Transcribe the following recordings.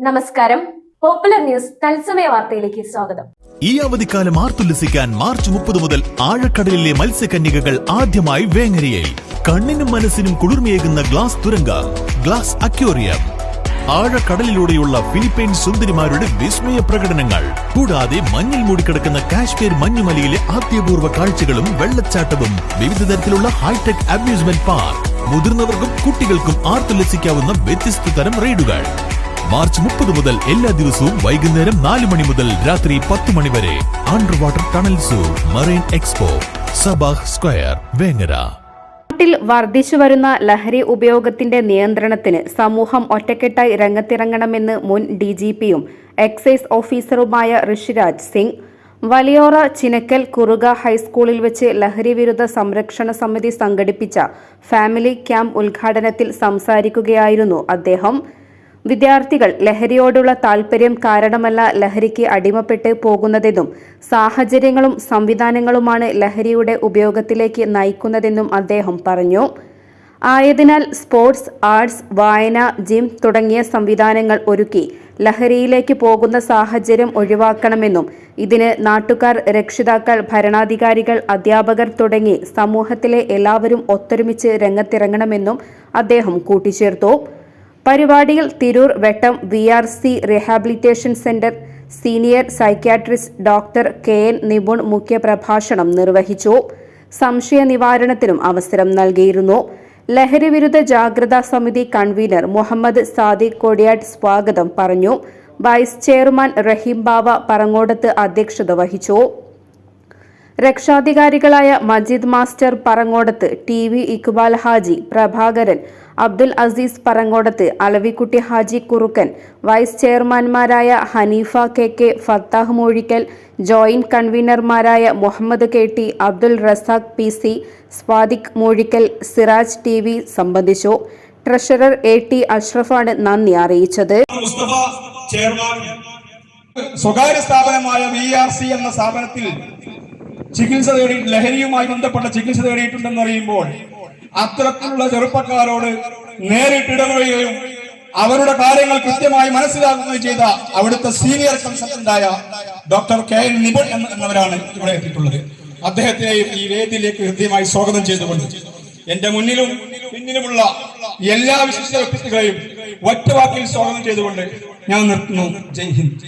നമസ്കാരം. Popular news തത്സമയ വാർത്തയിലേക്ക് സ്വാഗതം. ഈ അവധിക്കാലം ആർത്തുല്ലസിക്കാൻ മാർച്ച് മുപ്പത് മുതൽ ആഴക്കടലിലെ മത്സ്യകന്യകകൾ ആദ്യമായി വേങ്ങരയിൽ കണ്ണിനും മനസ്സിനും കുളിർമയേകുന്ന ഗ്ലാസ് തുരങ്ക ഗ്ലാസ് അക്യോറിയം ആഴക്കടലിലൂടെയുള്ള ഫിലിപ്പൈൻ സുന്ദരിമാരുടെ വിസ്മയ പ്രകടനങ്ങൾ കൂടാതെ മഞ്ഞിൽ മൂടിക്കിടക്കുന്ന കാശ്മീർ മഞ്ഞുമലയിലെ ആദ്യപൂർവ കാഴ്ചകളും വെള്ളച്ചാട്ടവും വിവിധ തരത്തിലുള്ള ഹൈടെക് അമ്യൂസ്മെന്റ് പാർക്ക് മുതിർന്നവർക്കും കുട്ടികൾക്കും ആർത്തുല്ലസിക്കാവുന്ന വ്യത്യസ്ത തരം റൈഡുകൾ മാർച്ച് മുപ്പത് മുതൽ എല്ലാ ദിവസവും വൈകുന്നേരം നാല് മണി മുതൽ രാത്രി പത്ത് മണി വരെ under water tunnel zoo marine expo Sabah square Vengara. നാട്ടിൽ വർദ്ധിച്ചു വരുന്ന ലഹരി ഉപയോഗത്തിന്റെ നിയന്ത്രണത്തിന് സമൂഹം ഒറ്റക്കെട്ടായി രംഗത്തിറങ്ങണമെന്ന് മുൻ ഡി ജി പിയും എക്സൈസ് ഓഫീസറുമായ ഋഷിരാജ് സിംഗ്. വലിയോറ ചിനക്കൽ കുറുക ഹൈസ്കൂളിൽ വെച്ച് ലഹരി വിരുദ്ധ സംരക്ഷണ സമിതി സംഘടിപ്പിച്ച ഫാമിലി ക്യാമ്പ് ഉദ്ഘാടനത്തിൽ സംസാരിക്കുകയായിരുന്നു അദ്ദേഹം. വിദ്യാർത്ഥികൾ ലഹരിയോടുള്ള താൽപര്യം കാരണമല്ല ലഹരിക്ക് അടിമപ്പെട്ട് പോകുന്നതെന്നും സാഹചര്യങ്ങളും സംവിധാനങ്ങളുമാണ് ലഹരിയുടെ ഉപയോഗത്തിലേക്ക് നയിക്കുന്നതെന്നും അദ്ദേഹം പറഞ്ഞു. ആയതിനാൽ സ്പോർട്സ് ആർട്സ് വായന ജിം തുടങ്ങിയ സംവിധാനങ്ങൾ ഒരുക്കി ലഹരിയിലേക്ക് പോകുന്ന സാഹചര്യം ഒഴിവാക്കണമെന്നും ഇതിന് നാട്ടുകാർ രക്ഷിതാക്കൾ ഭരണാധികാരികൾ അധ്യാപകർ തുടങ്ങി സമൂഹത്തിലെ എല്ലാവരും ഒത്തൊരുമിച്ച് രംഗത്തിറങ്ങണമെന്നും അദ്ദേഹം കൂട്ടിച്ചേർത്തു. പരിപാടിയിൽ Tirur Vettam V R C rehabilitation centre senior psychiatrist doctor K N Nipun മുഖ്യപ്രഭാഷണം നിർവഹിച്ചു. സംശയ നിവാരണത്തിനും അവസരം നൽകിയിരുന്നു. ലഹരിവിരുദ്ധ ജാഗ്രതാ സമിതി കൺവീനർ മുഹമ്മദ് സാദിഖ് കൊടിയാട്ട് സ്വാഗതം പറഞ്ഞു. വൈസ് ചെയർമാൻ റഹീം ബാവ പറങ്ങോടത്ത് അധ്യക്ഷത വഹിച്ചു. രക്ഷാധികാരികളായ Majeed master Parangodath T V Iqbal Haji Prabhakaran Abdul Aziz Parangodath Alavikutty Haji Kurukkan vice ചെയർമാൻമാരായ Haneefa K K Fathah Moozhikkal joint കൺവീനർമാരായ Muhammad K T Abdul Razak P C Swadiq Moozhikkal Siraj T V സംബന്ധിച്ചു. Treasurer A T അഷ്റഫാണ് നന്ദി അറിയിച്ചത്. Mustafa chairman സ്വകാര്യ സ്ഥാപനമായ V R C എന്ന സ്ഥാപനത്തിൽ ചികിത്സ തേടി ലഹരിയുമായി ബന്ധപ്പെട്ട ചികിത്സ തേടിയിട്ടുണ്ടെന്ന് അറിയുമ്പോൾ അത്തരത്തിലുള്ള ചെറുപ്പക്കാരോട് നേരിട്ട് ഇടപെടുകയും അവരുടെ കാര്യങ്ങൾ കൃത്യമായി മനസ്സിലാക്കുകയും ചെയ്ത അവിടുത്തെ സീനിയർ കൺസൾട്ടന്റായ ഡോക്ടർ കെ എൻ നിപുൺ എന്നവരാണ് ഇവിടെ എത്തിയിട്ടുള്ളത്. അദ്ദേഹത്തെയും ഈ വേദിയിലേക്ക് ഹൃദ്യമായി സ്വാഗതം ചെയ്തുകൊണ്ട് എന്റെ മുന്നിലും പിന്നിലുമുള്ള എല്ലാ വിശിഷ്ട വ്യക്തികളെയും ഒറ്റ വാക്കിൽ സ്വാഗതം ചെയ്തുകൊണ്ട് ഞാൻ നിർത്തുന്നു. ജയ് ഹിന്ദ്.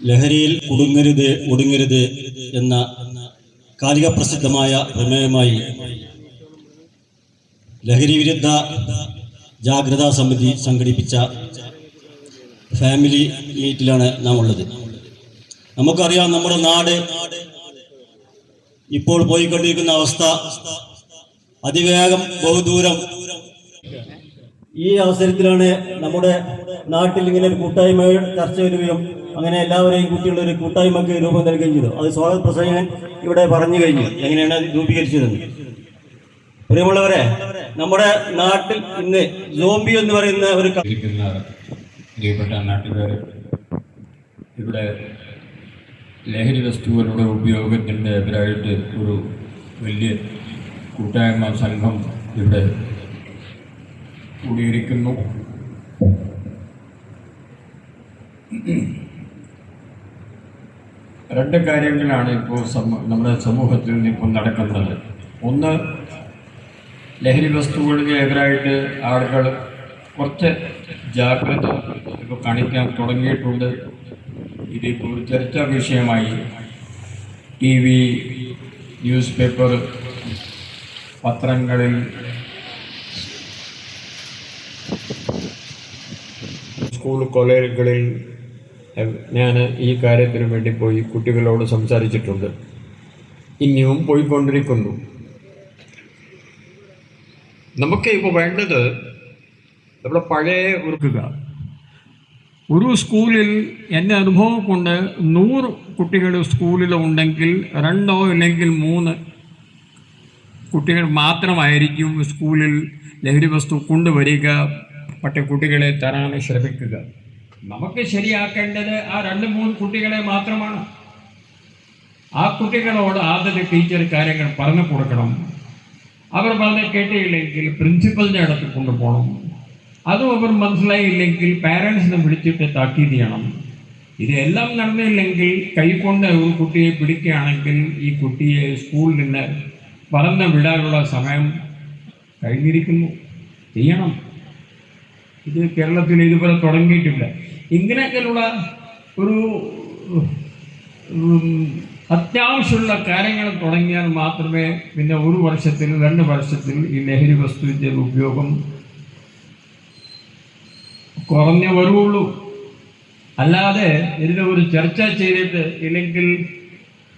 ലഹരിയിൽ കുടുങ്ങരുത് ഒടുങ്ങരുത് എന്ന കാലിക പ്രസിദ്ധമായ പ്രമേയമായി ലഹരി വിരുദ്ധ ജാഗ്രതാ സമിതി സംഘടിപ്പിച്ച ഫാമിലി മീറ്റിലാണ് നാം ഉള്ളത് നമുക്കറിയാം നമ്മുടെ നാട് ഇപ്പോൾ പോയിക്കൊണ്ടിരിക്കുന്ന അവസ്ഥ അതിവേഗം ബഹുദൂരം. ഈ അവസരത്തിലാണ് നമ്മുടെ നാട്ടിൽ ഇങ്ങനെ ഒരു കൂട്ടായ്മ ചർച്ച വരികയും അങ്ങനെ എല്ലാവരെയും കുട്ടികളുടെ ഒരു കൂട്ടായ്മക്ക് രൂപം നൽകുകയും ചെയ്തു. അത് സ്വാഗത പ്രസംഗൻ ഇവിടെ പറഞ്ഞു കഴിഞ്ഞു. എങ്ങനെയാണ് രൂപീകരിച്ചതെന്ന്. പ്രിയമുള്ളവരെ നമ്മുടെ നാട്ടിൽ ഇന്ന് ജോംബി എന്ന് പറയുന്ന ഒരു നാട്ടുകാർ ഇവിടെ ലഹരി വസ്തുക്കളുടെ ഉപയോഗത്തിന്റെ എതിരായിട്ട് ഒരു വലിയ കൂട്ടായ്മ സംഘം ഇവിടെ കൂടിയിരിക്കുന്നു. രണ്ട് കാര്യങ്ങളാണ് ഇപ്പോൾ നമ്മുടെ സമൂഹത്തിൽ ഇപ്പോൾ നടക്കുന്നത്. ഒന്ന് ലഹരി വസ്തുക്കൾക്ക് എതിരായിട്ട് ആളുകൾ കുറച്ച് ജാഗ്രത ഇപ്പോൾ കാണിക്കാൻ തുടങ്ങിയിട്ടുണ്ട്. ഇതിപ്പോൾ ചർച്ചാ വിഷയമായി. ടി വി ന്യൂസ് പേപ്പർ പത്രങ്ങളിൽ സ്കൂൾ കോളേജുകളിൽ ഞാൻ ഈ കാര്യത്തിന് വേണ്ടി പോയി കുട്ടികളോട് സംസാരിച്ചിട്ടുണ്ട്. ഇനിയും പോയിക്കൊണ്ടിരിക്കുന്നു. നമുക്ക് ഇപ്പോൾ വേണ്ടത് നമ്മുടെ പഴയ ഓർക്കുക. ഒരു സ്കൂളിൽ എന്റെ അനുഭവം കൊണ്ട് നൂറ് കുട്ടികൾ സ്കൂളിൽ ഉണ്ടെങ്കിൽ രണ്ടോ അല്ലെങ്കിൽ മൂന്ന് കുട്ടികൾ മാത്രമായിരിക്കും സ്കൂളിൽ ലഹരി വസ്തു കൊണ്ടുവരിക മറ്റു കുട്ടികളെ തരാൻ ശ്രമിക്കുക. നമുക്ക് ശരിയാക്കേണ്ടത് ആ രണ്ട് മൂന്ന് കുട്ടികളെ മാത്രമാണ്. ആ കുട്ടികളോട് ആദ്യത്തെ ടീച്ചർ കാര്യങ്ങൾ പറഞ്ഞു കൊടുക്കണം. അവർ പറഞ്ഞ് കേട്ടില്ലെങ്കിൽ പ്രിൻസിപ്പലിന്റെ അടുത്ത് കൊണ്ടുപോകണം. അതും അവർ മനസ്സിലായില്ലെങ്കിൽ പാരൻസിനെ വിളിച്ചിട്ട് താക്കീത് ചെയ്യണം. ഇതെല്ലാം നടന്നില്ലെങ്കിൽ കൈകൊണ്ട് ഒരു കുട്ടിയെ പിടിക്കുകയാണെങ്കിൽ ഈ കുട്ടിയെ സ്കൂളിൽ നിന്ന് പറന്ന് വിടാനുള്ള സമയം കഴിഞ്ഞിരിക്കുന്നു. ചെയ്യണം. ഇത് കേരളത്തിൽ ഇതുപോലെ തുടങ്ങിയിട്ടില്ല. ഇങ്ങനെയൊക്കെയുള്ള ഒരു അത്യാവശ്യമുള്ള കാര്യങ്ങൾ തുടങ്ങിയാൽ മാത്രമേ പിന്നെ ഒരു വർഷത്തിൽ രണ്ട് വർഷത്തിൽ ഈ ലഹരി വസ്തുവിന്റെ ഉപയോഗം കുറഞ്ഞു വരുള്ളൂ. അല്ലാതെ ഇതിനെ ഒരു ചർച്ച ചെയ്തിട്ട് ഇല്ലെങ്കിൽ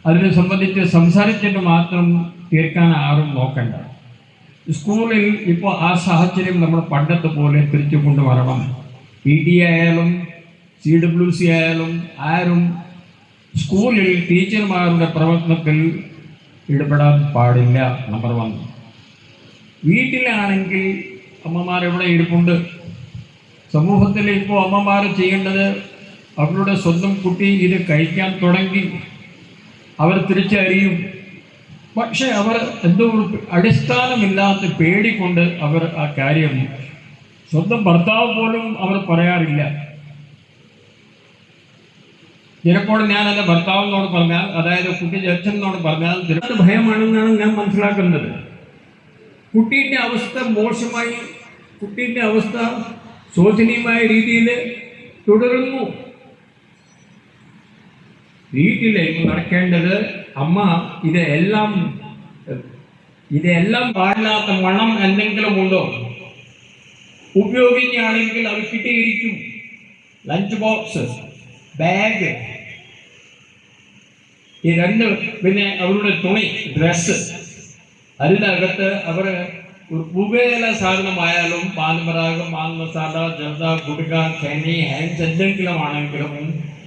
അതിനെ സംബന്ധിച്ച് സംസാരിച്ചിട്ട് മാത്രം തീർക്കാൻ ആരും നോക്കണ്ട. സ്കൂളിൽ ഇപ്പോൾ ആ സാഹചര്യം നമ്മൾ പണ്ടത്തെ പോലെ തിരിച്ചു കൊണ്ടുവരണം പി ടി ആയാലും സി ഡബ്ല്യു സി ആയാലും ആരും സ്കൂളിൽ ടീച്ചർമാരുടെ പ്രവർത്തനത്തിൽ ഇടപെടാൻ പാടില്ല നമ്പർ വൺ വീട്ടിലാണെങ്കിൽ അമ്മമാർ എവിടെ ഇരിപ്പുണ്ട്? സമൂഹത്തിൽ ഇപ്പോൾ അമ്മമാർ ചെയ്യേണ്ടത് അവരുടെ സ്വന്തം കുട്ടി ഇത് കഴിക്കാൻ തുടങ്ങി. അവർ തിരിച്ചറിയും. പക്ഷെ അവർ എന്തോ അടിസ്ഥാനമില്ലാത്ത പേടിക്കൊണ്ട് അവർ ആ കാര്യം സ്വന്തം ഭർത്താവ് പോലും അവർ പറയാറില്ല. ചിലപ്പോൾ ഞാൻ എന്റെ ഭർത്താവിനോട് പറഞ്ഞാൽ അതായത് കുട്ടി ജനോട് പറഞ്ഞാൽ ചിലപ്പോൾ ഭയമാണെന്നാണ് ഞാൻ മനസ്സിലാക്കുന്നത്. കുട്ടീന്റെ അവസ്ഥ മോശമായി കുട്ടീന്റെ അവസ്ഥ ശോചനീയമായ രീതിയിൽ തുടരുന്നു. വീട്ടിലേക്ക് നടക്കേണ്ടത് അമ്മ ഇത് എല്ലാം ഇതെല്ലാം പാടില്ലാത്ത മണം എന്തെങ്കിലും ഉണ്ടോ? ഉപയോഗിക്കുകയാണെങ്കിൽ അത് കിട്ടിയിരിക്കും. ലഞ്ച് ബോക്സ് ബാഗ് ഈ രണ്ട് പിന്നെ അവരുടെ തുണി ഡ്രസ്സ് അതിനകത്ത് അവർ പുകയില സാധനമായാലും പാൻപരാഗം പാൻ മസാല ജർദ ഗുഡ്ക കനി ഹാൻസ് എന്തെങ്കിലും ആണെങ്കിലും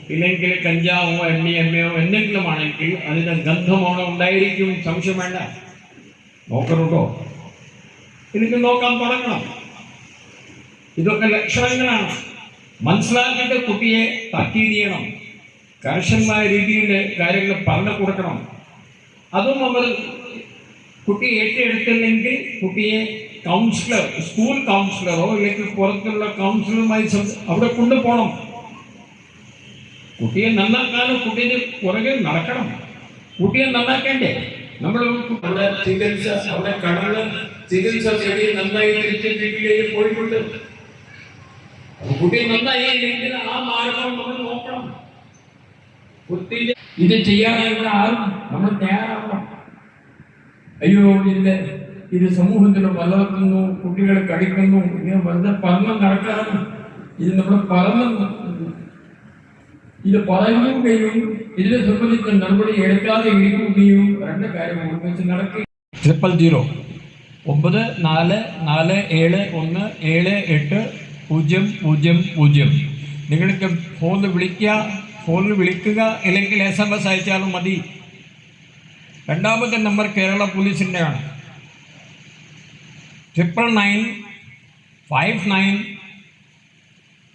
ഇല്ലെങ്കിൽ കഞ്ചാവോ എണ്ണി എണ്ണയോ എന്തെങ്കിലും ആണെങ്കിൽ അതിന്റെ ഗന്ധമോണോ ഉണ്ടായിരിക്കും. സംശയം വേണ്ട. നോക്കണുണ്ടോ എനിക്ക് നോക്കാൻ തുടങ്ങണം. ഇതൊക്കെ ലക്ഷണങ്ങളാണ്. മനസ്സിലാക്കേണ്ട കുട്ടിയെ താക്കീത് ചെയ്യണം. കർശനമായ രീതിയിൽ കാര്യങ്ങൾ പറഞ്ഞു കൊടുക്കണം. അതും അവർ കുട്ടി ഏറ്റെടുത്തില്ലെങ്കിൽ കുട്ടിയെ കൗൺസിലർ സ്കൂൾ കൗൺസിലറോ അല്ലെങ്കിൽ പുറത്തുള്ള കൗൺസിലറുമായി അവിടെ കൊണ്ടുപോകണം. കുട്ടിയെ നന്നാക്കാനും കുട്ടീന്റെ പുറകെ നടക്കണം. കുട്ടിയെ നന്നാക്കേണ്ടേ? നമ്മൾ അവിടെ ചികിത്സ അവിടെ കടന്ന് ചികിത്സ ചെടി നന്നായി തിരിച്ച് വീട്ടിലേക്ക് പോയിട്ടുണ്ട് കുട്ടി നന്നായി നന്നായില്ലെങ്കിൽ ആ മാർഗം നമ്മൾ നോക്കണം. കുട്ടിന്റെ ഇത് ചെയ്യാനായിട്ട് ആരും നമ്മൾ തയ്യാറാവണം. അയ്യോ ഇതിന്റെ ഇത് സമൂഹത്തിൽ വളർത്തുന്നു കുട്ടികളെ കടിക്കുന്നു ഇങ്ങനെ വെറുതെ പറഞ്ഞ് നടക്കാറുണ്ട് ഇത് നമ്മൾ പറഞ്ഞ് ഇത് പറയുകയും ഇതിനെ സംബന്ധിച്ച നടപടി എടുക്കാതെ ഇരിക്കുകയും രണ്ട് കാര്യം ഒരുമിച്ച് നടക്കുകയും ട്രിപ്പിൾ ജീറോ ഒമ്പത് നാല് നാല് ഏഴ് ഒന്ന് ഏഴ് എട്ട് പൂജ്യം പൂജ്യം പൂജ്യം. നിങ്ങൾക്ക് ഫോണിൽ വിളിക്കുക ഫോണിൽ വിളിക്കുക അല്ലെങ്കിൽ എസ് എം എസ് അയച്ചാലും മതി. രണ്ടാമത്തെ number Kerala പോലീസിന്റെയാണ് triple nine five nine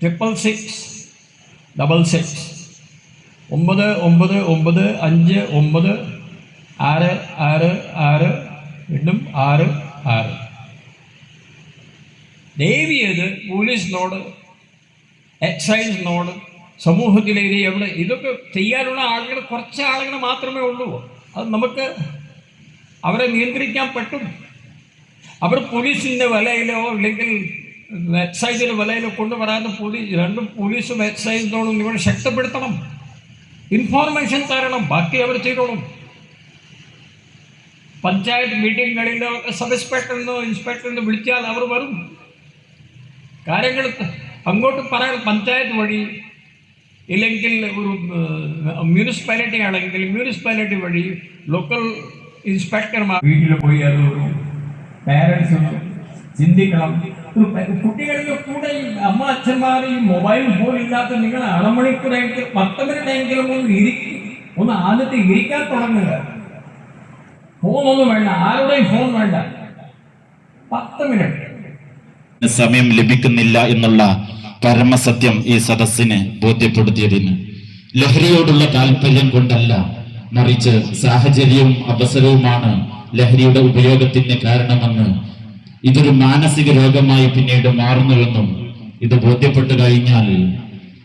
triple six double six ഒമ്പത് ഒമ്പത് ഒമ്പത് അഞ്ച് ഒമ്പത് ആറ് ആറ് ആറ് വീണ്ടും ആറ് ആറ്. ദേവിയത് പോലീസിനോട് എക്സൈസിനോട് സമൂഹത്തിലെ എവിടെ? ഇതൊക്കെ ചെയ്യാനുള്ള ആളുകൾ കുറച്ച് ആളുകൾ മാത്രമേ ഉള്ളൂ. അത് നമുക്ക് അവരെ നിയന്ത്രിക്കാൻ പറ്റും. അവർ പോലീസിന്റെ വലയിലോ അല്ലെങ്കിൽ എക്സൈസിന്റെ വലയിലോ കൊണ്ടുവരാതെ പോലീസ് രണ്ടും പോലീസും എക്സൈസിനോടും നിങ്ങൾ ശക്തിപ്പെടുത്തണം. ഇൻഫോർമേഷൻ തരണം. ബാക്കി അവർ ചെയ്തോളും. പഞ്ചായത്ത് മീറ്റിങ്ങുകളിലോ സബ് ഇൻസ്പെക്ടറിനോ ഇൻസ്പെക്ടറിനോ വിളിച്ചാൽ അവർ വരും. കാര്യങ്ങൾ അങ്ങോട്ട് പറയാൻ പഞ്ചായത്ത് വഴി ഇല്ലെങ്കിൽ ഒരു മ്യൂണിസിപ്പാലിറ്റി ആണെങ്കിൽ മ്യൂണിസിപ്പാലിറ്റി വഴി ലോക്കൽ ഇൻസ്പെക്ടർമാർ വീട്ടിൽ പോയി അത് ഒരു പാരൻസ് ചിന്തിക്കണം. കുട്ടികളുടെ കൂടെ അമ്മ അച്ഛന്മാർ ഈ മൊബൈൽ ഫോൺ ഇല്ലാത്ത നിങ്ങൾ അരമണിക്കൂറെങ്കിലും പത്ത് മിനിറ്റെങ്കിലും ഒന്ന് ഇരിക്കും ഒന്ന് ആദ്യത്തെ ഇരിക്കാൻ തുടങ്ങുക. ഫോണൊന്നും വേണ്ട ആരുടെയും ഫോൺ വേണ്ട. പത്ത് മിനിറ്റ് സമയം ലഭിക്കുന്നില്ല എന്നുള്ള പരമസത്യം ഈ സദസ്സിന് ബോധ്യപ്പെടുത്തിയതിന്. ലഹരിയോടുള്ള താല്പര്യം കൊണ്ടല്ല മറിച്ച് സാഹചര്യവും അവസരവുമാണ് ലഹരിയുടെ ഉപയോഗത്തിന് കാരണമെന്ന് ഇതൊരു മാനസിക രോഗമായി പിന്നീട് മാറുന്നുവെന്നും ഇത് ബോധ്യപ്പെട്ടു കഴിഞ്ഞാൽ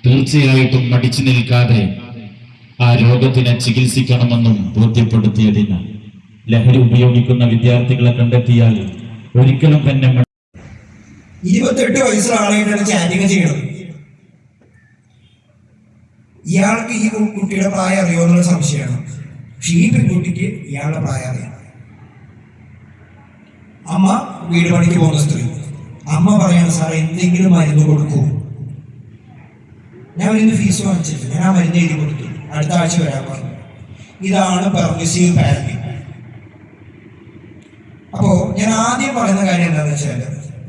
തീർച്ചയായിട്ടും മടിച്ചു നിൽക്കാതെ ആ രോഗത്തിനെ ചികിത്സിക്കണമെന്നും ബോധ്യപ്പെടുത്തിയതിന് ലഹരി ഉപയോഗിക്കുന്ന വിദ്യാർത്ഥികളെ കണ്ടെത്തിയാൽ ഒരിക്കലും തന്നെ ഇരുപത്തെട്ട് വയസ്സുള്ള ചാറ്റിങ് ചെയ്യണത് ഇയാൾക്ക് ഈ കുട്ടിയുടെ പ്രായം അറിയോ എന്നുള്ള സംശയമാണ്. പക്ഷെ ഈ പെൺകുട്ടിക്ക് ഇയാളുടെ പ്രായം അറിയാം. അമ്മ വീട് പണിക്ക് പോകുന്ന സ്ത്രീ. അമ്മ പറയാണ് സാർ എന്തെങ്കിലും മരുന്ന് കൊടുക്കൂ. ഞാൻ ഇന്ന് ഫീസ് വാങ്ങിച്ചിട്ട് ഞാൻ ആ മരുന്ന് എഴുതി കൊടുത്തു. അടുത്ത ആഴ്ച വരാൻ പറഞ്ഞു. ഇതാണ് പെർമിസീവ് പാരന്റിങ് അപ്പോ ഞാൻ ആദ്യം പറയുന്ന കാര്യം എന്താണെന്ന് വെച്ചാൽ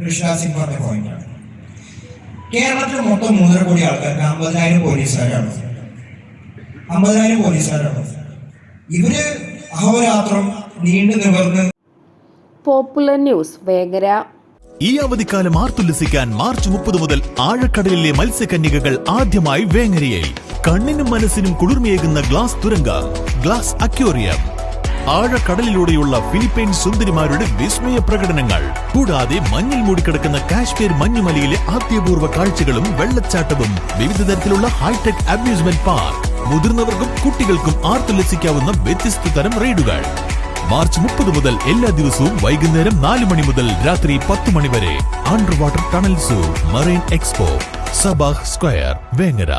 ഋഷിരാജ് സിംഗ് പറഞ്ഞ പോയിന്റാണ് കേരളത്തിൽ മൊത്തം മൂന്നര കോടി ആൾക്കാർക്ക് അമ്പതിനായിരം പോലീസുകാരാണ്. അമ്പതിനായിരം പോലീസുകാരാണ്. ഇവർ അഹോരാത്രം നീണ്ടു നിവർന്ന് പോപ്പുലർ ന്യൂസ് വേഗര. ഈ അവധിക്കാലം ആർത്തുല്ലസിക്കാൻ മാർച്ച് മുപ്പത് മുതൽ ആഴക്കടലിലെ മത്സ്യകന്യകകൾ ആദ്യമായി വേങ്ങരയിൽ കണ്ണിനും മനസ്സിനും കുളിർമയേകുന്ന ഗ്ലാസ് തുരങ്ക ഗ്ലാസ് അക്യോറിയം ആഴക്കടലിലൂടെയുള്ള ഫിലിപ്പൈൻ സുന്ദരിമാരുടെ വിസ്മയ പ്രകടനങ്ങൾ. കൂടാതെ മഞ്ഞിൽ മൂടിക്കിടക്കുന്ന കാശ്മീർ മഞ്ഞുമലയിലെ ആദ്യപൂർവ കാഴ്ചകളും വെള്ളച്ചാട്ടവും വിവിധ തരത്തിലുള്ള ഹൈടെക് അമ്യൂസ്മെന്റ് പാർക്ക്. മുതിർന്നവർക്കും കുട്ടികൾക്കും ആർത്തുല്ലസിക്കാവുന്ന വ്യത്യസ്ത തരം റൈഡുകൾ. മാർച്ച് മുപ്പത് മുതൽ എല്ലാ ദിവസവും വൈകുന്നേരം നാല് മണി മുതൽ രാത്രി പത്ത് മണി വരെ under water tunnel zoo marine expo Sabah square Vengara.